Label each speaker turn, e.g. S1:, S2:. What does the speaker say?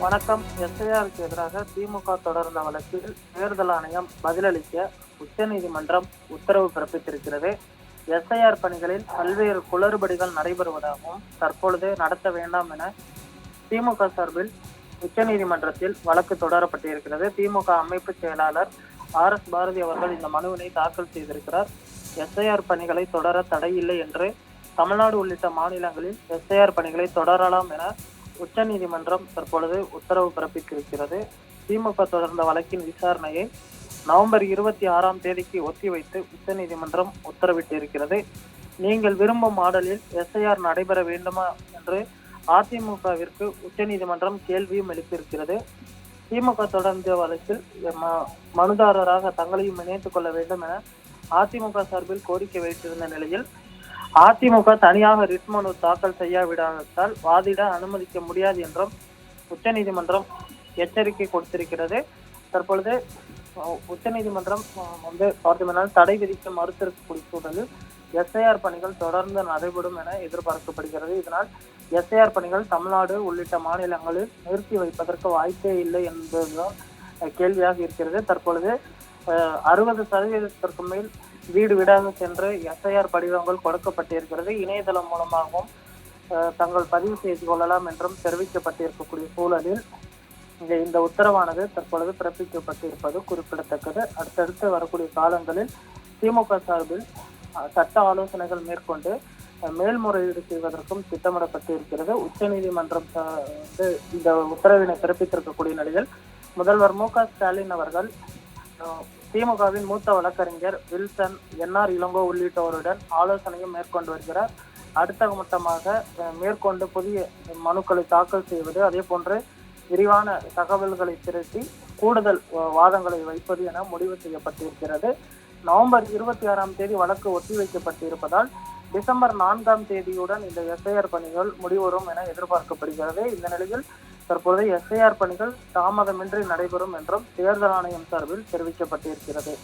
S1: வணக்கம். எஸ்ஐஆருக்கு எதிராக திமுக தொடர்ந்த வழக்கில் தேர்தல் ஆணையம் பதிலளிக்க உச்சநீதிமன்றம் உத்தரவு பிறப்பித்திருக்கிறது. எஸ்ஐஆர் பணிகளில் பல்வேறு குளறுபடிகள் நடைபெறுவதாகவும் தற்பொழுது நடத்த வேண்டாம் என திமுக சார்பில் உச்சநீதிமன்றத்தில் வழக்கு தொடரப்பட்டிருக்கிறது. திமுக அமைப்பு செயலாளர் ஆர் எஸ் பாரதி அவர்கள் இந்த மனுவினை தாக்கல் செய்திருக்கிறார். எஸ்ஐஆர் பணிகளை தொடர தடையில்லை என்று தமிழ்நாடு உள்ளிட்ட மாநிலங்களில் எஸ்ஐஆர் பணிகளை தொடரலாம் என உச்சநீதிமன்றம் தற்பொழுது உத்தரவு பிறப்பித்திருக்கிறது. திமுக தொடர்ந்த வழக்கின் விசாரணையை நவம்பர் இருபத்தி ஆறாம் தேதிக்கு ஒத்திவைத்து உச்சநீதிமன்றம் உத்தரவிட்டிருக்கிறது. நீங்கள் விரும்பும் மாடலில் எஸ்ஐஆர் நடைபெற வேண்டுமா என்று அதிமுகவிற்கு உச்சநீதிமன்றம் கேள்வியும் எழுப்பியிருக்கிறது. திமுக தொடர்ந்த வழக்கில் ம- மனுதாரராக தங்களையும் இணைத்துக் கொள்ள வேண்டும் என அதிமுக சார்பில் கோரிக்கை வைத்திருந்த நிலையில் அதிமுக தனியாக ரிட் மனு தாக்கல் செய்யாவிடாவிட்டால் வாதிட அனுமதிக்க முடியாது என்றும் உச்சநீதிமன்றம் எச்சரிக்கை கொடுத்திருக்கிறது. தற்பொழுது உச்சநீதிமன்றம் வந்து பார்த்தோம்னால் தடை விதிக்க மறுத்திருக்கக்கூடிய சூழலில் எஸ்ஐஆர் பணிகள் தொடர்ந்து நடைபெறும் என எதிர்பார்க்கப்படுகிறது. இதனால் எஸ்ஐஆர் பணிகள் தமிழ்நாடு உள்ளிட்ட மாநிலங்களில் நிறுத்தி வைப்பதற்கு வாய்ப்பே இல்லை என்பதுதான் கேள்வியாக இருக்கிறது. தற்பொழுது அறுபது சதவீதத்திற்கு மேல் வீடு வீடாக சென்று எஸ்ஐஆர் படிவங்கள் கொடுக்கப்பட்டிருக்கிறது. இணையதளம் மூலமாகவும் தங்கள் பதிவு செய்து கொள்ளலாம் என்றும் தெரிவிக்கப்பட்டிருக்கக்கூடிய சூழலில் இந்த உத்தரவானது தற்பொழுது பிறப்பிக்கப்பட்டிருப்பது குறிப்பிடத்தக்கது. அடுத்தடுத்து வரக்கூடிய காலங்களில் திமுக சார்பில் சட்ட ஆலோசனைகள் மேற்கொண்டு மேல்முறையீடு செய்வதற்கும் திட்டமிடப்பட்டிருக்கிறது. உச்சநீதிமன்றம் நீதிமன்றம் வந்து இந்த உத்தரவினை பிறப்பித்திருக்கக்கூடிய நிலையில் முதல்வர் மு க ஸ்டாலின் அவர்கள் திமுகவின் மூத்த வழக்கறிஞர் வில்சன் என்ஆர் இளங்கோ உள்ளிட்டோருடன் ஆலோசனையும் மேற்கொண்டு வருகிறார். அடுத்த மட்டமாக மேற்கொண்டு புதிய மனுக்களை தாக்கல் செய்வது அதே போன்று விரிவான தகவல்களை திரட்டி கூடுதல் வாதங்களை வைப்பது என முடிவு செய்யப்பட்டிருக்கிறது. நவம்பர் இருபத்தி ஆறாம் தேதி வழக்கு ஒத்திவைக்கப்பட்டிருப்பதால் டிசம்பர் நான்காம் தேதியுடன் இந்த எஸ்ஐஆர் பணிகள் முடிவரும் என எதிர்பார்க்கப்படுகிறது. இந்த நிலையில் தற்போதைய எஸ்ஐஆர் பணிகள் தாமதமின்றி நடைபெறும் என்றும் தேர்தல் ஆணையம் சார்பில் தெரிவிக்கப்பட்டிருக்கிறது.